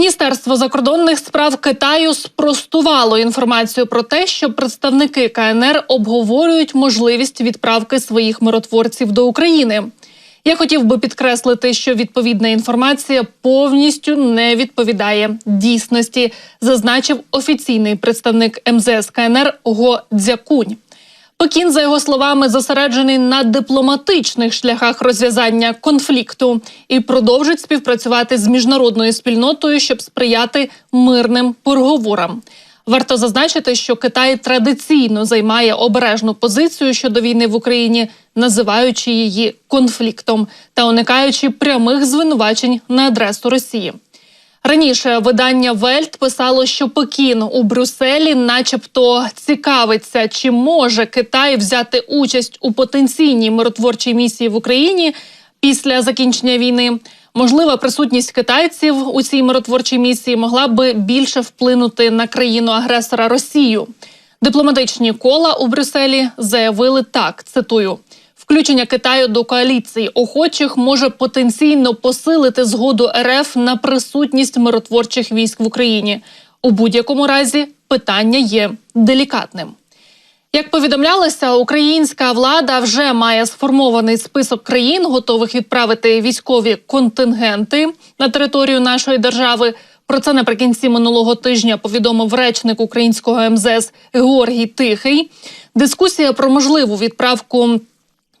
Міністерство закордонних справ Китаю спростувало інформацію про те, що представники КНР обговорюють можливість відправки своїх миротворців до України. Я хотів би підкреслити, що відповідна інформація повністю не відповідає дійсності, зазначив офіційний представник МЗС КНР Го Дзякунь. Пекін, за його словами, зосереджений на дипломатичних шляхах розв'язання конфлікту і продовжить співпрацювати з міжнародною спільнотою, щоб сприяти мирним переговорам. Варто зазначити, що Китай традиційно займає обережну позицію щодо війни в Україні, називаючи її конфліктом та уникаючи прямих звинувачень на адресу Росії. Раніше видання Вельт писало, що Пекін у Брюсселі, начебто, цікавиться, чи може Китай взяти участь у потенційній миротворчій місії в Україні після закінчення війни. Можлива присутність китайців у цій миротворчій місії могла би більше вплинути на країну агресора Росію. Дипломатичні кола у Брюсселі заявили так: цитую. Включення Китаю до коаліції охочих може потенційно посилити згоду РФ на присутність миротворчих військ в Україні. У будь-якому разі питання є делікатним. Як повідомлялося, українська влада вже має сформований список країн, готових відправити військові контингенти на територію нашої держави. Про це наприкінці минулого тижня повідомив речник українського МЗС Георгій Тихий. Дискусія про можливу відправку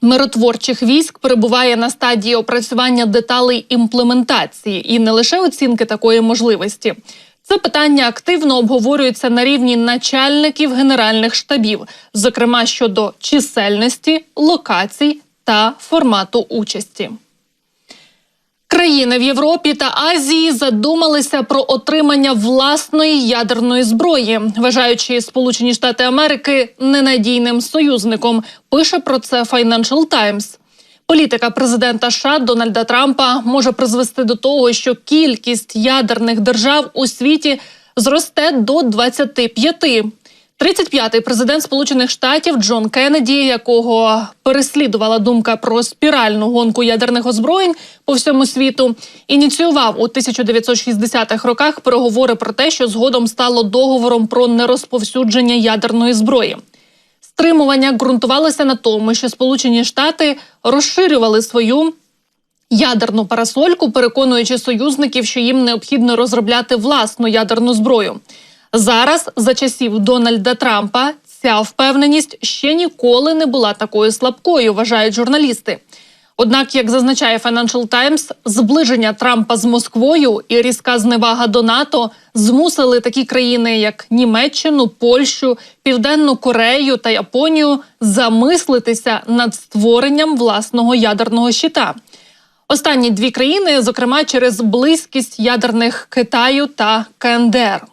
миротворчих військ перебуває на стадії опрацювання деталей імплементації і не лише оцінки такої можливості. Це питання активно обговорюється на рівні начальників генеральних штабів, зокрема щодо чисельності, локацій та формату участі. Країни в Європі та Азії задумалися про отримання власної ядерної зброї, вважаючи Сполучені Штати Америки ненадійним союзником. Пише про це Financial Times. Політика президента США Дональда Трампа може призвести до того, що кількість ядерних держав у світі зросте до 25. 35-й президент Сполучених Штатів Джон Кеннеді, якого переслідувала думка про спіральну гонку ядерних озброєнь по всьому світу, ініціював у 1960-х роках переговори про те, що згодом стало договором про нерозповсюдження ядерної зброї. Стримування ґрунтувалося на тому, що Сполучені Штати розширювали свою ядерну парасольку, переконуючи союзників, що їм необхідно розробляти власну ядерну зброю. Зараз, за часів Дональда Трампа, ця впевненість ще ніколи не була такою слабкою, вважають журналісти. Однак, як зазначає Financial Times, зближення Трампа з Москвою і різка зневага до НАТО змусили такі країни, як Німеччину, Польщу, Південну Корею та Японію, замислитися над створенням власного ядерного щита. Останні дві країни, зокрема через близькість ядерних Китаю та КНДР.